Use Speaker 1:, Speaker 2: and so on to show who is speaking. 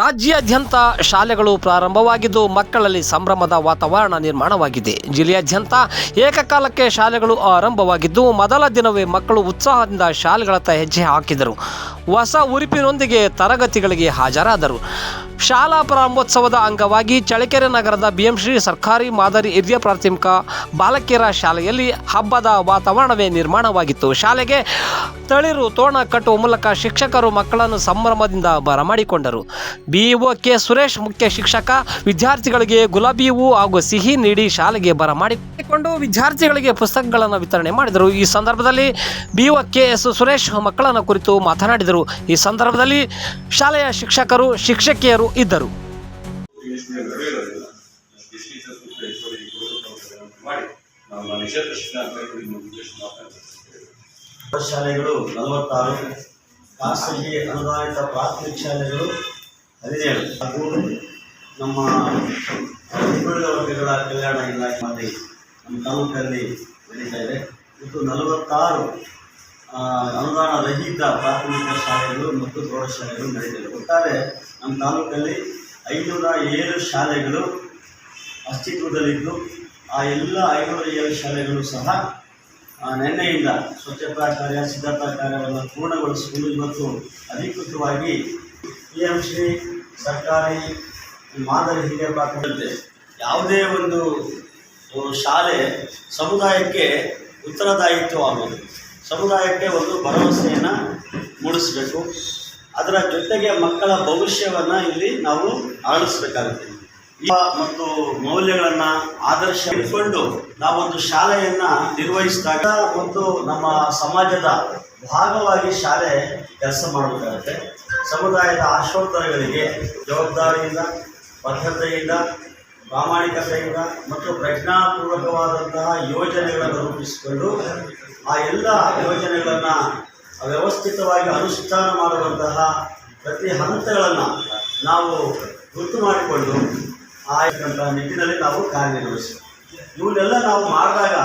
Speaker 1: ರಾಜ್ಯಾದ್ಯಂತ ಶಾಲೆಗಳು ಪ್ರಾರಂಭವಾಗಿದ್ದು ಮಕ್ಕಳಲ್ಲಿ ಸಂಭ್ರಮದ ವಾತಾವರಣ ನಿರ್ಮಾಣವಾಗಿದೆ. ಜಿಲ್ಲೆಯಾದ್ಯಂತ ಏಕಕಾಲಕ್ಕೆ ಶಾಲೆಗಳು ಆರಂಭವಾಗಿದ್ದು ಮೊದಲ ದಿನವೇ ಮಕ್ಕಳು ಉತ್ಸಾಹದಿಂದ ಶಾಲೆಗಳತ್ತ ಹೆಜ್ಜೆ ಹಾಕಿದರು. ಹೊಸ ಉರುಪಿನೊಂದಿಗೆ ತರಗತಿಗಳಿಗೆ ಹಾಜರಾದರು. ಶಾಲಾ ಪ್ರಾರಂಭೋತ್ಸವದ ಅಂಗವಾಗಿ ಚಳ್ಳಕೆರೆ ನಗರದ ಬಿಎಂಶ್ರೀ ಸರ್ಕಾರಿ ಮಾದರಿ ಹಿರಿಯ ಪ್ರಾಥಮಿಕ ಬಾಲಕಿಯರ ಶಾಲೆಯಲ್ಲಿ ಹಬ್ಬದ ವಾತಾವರಣವೇ ನಿರ್ಮಾಣವಾಗಿತ್ತು. ಶಾಲೆಗೆ ತಳಿರು ತೋರಣ ಕಟ್ಟುವ ಮೂಲಕ ಶಿಕ್ಷಕರು ಮಕ್ಕಳನ್ನು ಸಂಭ್ರಮದಿಂದ ಬರಮಾಡಿಕೊಂಡರು ಬಿಇಒ ಕೆ ಸುರೇಶ್ ಮುಖ್ಯ ಶಿಕ್ಷಕ, ವಿದ್ಯಾರ್ಥಿಗಳಿಗೆ ಗುಲಾಬಿ ಹೂವು ಹಾಗೂ ಸಿಹಿ ನೀಡಿ ಶಾಲೆಗೆ ಬರಮಾಡಿಕೊಂಡು ವಿದ್ಯಾರ್ಥಿಗಳಿಗೆ ಪುಸ್ತಕಗಳನ್ನು ವಿತರಣೆ ಮಾಡಿದರು. ಈ ಸಂದರ್ಭದಲ್ಲಿ ಬಿಇಒ ಕೆ ಎಸ್ ಸುರೇಶ್ ಮಕ್ಕಳನ್ನು ಕುರಿತು ಮಾತನಾಡಿದರು. ಈ ಸಂದರ್ಭದಲ್ಲಿ ಶಾಲೆಯ ಶಿಕ್ಷಕರು, ಶಿಕ್ಷಕಿಯರು ಇದ್ದರು.
Speaker 2: ಶಾಲೆಗಳು ನಲವತ್ತಾರು, ಖಾಸಗಿ ಅನುದಾನಿತ ಪ್ರಾಥಮಿಕ ಶಾಲೆಗಳು ಹದಿನೇಳು. ಹಾಗೂ ನಮ್ಮ ಹಿಂದುಳಿದ ವರ್ಗಗಳ ಕಲ್ಯಾಣ ಇಲಾಖೆ ಮಾಡಿ ನಮ್ಮ ತಾಲೂಕಲ್ಲಿ ನಡೀತಾ ಇದೆ. ಮತ್ತು ನಲವತ್ತಾರು ಅನುದಾನ ರಹಿತ ಪ್ರಾಥಮಿಕ ಶಾಲೆಗಳು ಮತ್ತು ಪ್ರೌಢಶಾಲೆಗಳು ನಡೆದಿವೆ ಒಟ್ಟಾರೆ ನಮ್ಮ ತಾಲೂಕಲ್ಲಿ ಐನೂರ ಏಳು ಶಾಲೆಗಳು ಅಸ್ತಿತ್ವದಲ್ಲಿದ್ದು, ಆ ಎಲ್ಲ ಐನೂರ ಏಳು ಶಾಲೆಗಳು ಸಹ ನಿನ್ನೆಯಿಂದ ಸ್ವಚ್ಛತಾ ಕಾರ್ಯ ಸಿದ್ಧತಾ ಕಾರ್ಯವನ್ನು ಪೂರ್ಣಗೊಳಿಸಿಕೊಂಡು ಇವತ್ತು ಅಧಿಕೃತವಾಗಿ ಪಿ ಎಂ ಶ್ರೀ ಸರ್ಕಾರಿ ಮಾದರಿ ಹಿರಿಯ ಪ್ರಾಥಮಿಕತೆ ಯಾವುದೇ ಒಂದು ಶಾಲೆ ಸಮುದಾಯಕ್ಕೆ ಉತ್ತರದಾಯಿತ್ವವಾಗುವುದು. ಸಮುದಾಯಕ್ಕೆ ಒಂದು ಭರವಸೆಯನ್ನು ಮೂಡಿಸಬೇಕು. ಅದರ ಜೊತೆಗೆ ಮಕ್ಕಳ ಭವಿಷ್ಯವನ್ನು ಇಲ್ಲಿ ನಾವು ಅರಳಿಸ್ಬೇಕಾಗುತ್ತೆ ಈ ಮತ್ತು ಮೌಲ್ಯಗಳನ್ನು ಆದರ್ಶ ಇಟ್ಕೊಂಡು ನಾವೊಂದು ಶಾಲೆಯನ್ನು ನಿರ್ವಹಿಸಿದಾಗ ಒಂದು ನಮ್ಮ ಸಮಾಜದ ಭಾಗವಾಗಿ ಶಾಲೆ ಕೆಲಸ ಮಾಡಬೇಕಾಗುತ್ತೆ ಸಮುದಾಯದ ಆಶೋತ್ತರಗಳಿಗೆ ಜವಾಬ್ದಾರಿಯಿಂದ, ಬದ್ಧತೆಯಿಂದ, ಪ್ರಾಮಾಣಿಕತೆಯಿಂದ ಮತ್ತು ಪ್ರಜ್ಞಾಪೂರ್ವಕವಾದಂತಹ ಯೋಜನೆಗಳನ್ನು ರೂಪಿಸಿಕೊಂಡು ಆ ಎಲ್ಲ ಯೋಜನೆಗಳನ್ನು ವ್ಯವಸ್ಥಿತವಾಗಿ ಅನುಷ್ಠಾನ ಮಾಡುವಂತಹ ಪ್ರತಿ ಹಂತಗಳನ್ನು ನಾವು ಗುರುತು ಮಾಡಿಕೊಂಡು ಆ ನಿಟ್ಟಿನಲ್ಲಿ ನಾವು ಕಾರ್ಯನಿರ್ವಹಿಸ್ತೀವಿ ಇವನ್ನೆಲ್ಲ ನಾವು ಮಾಡಿದಾಗ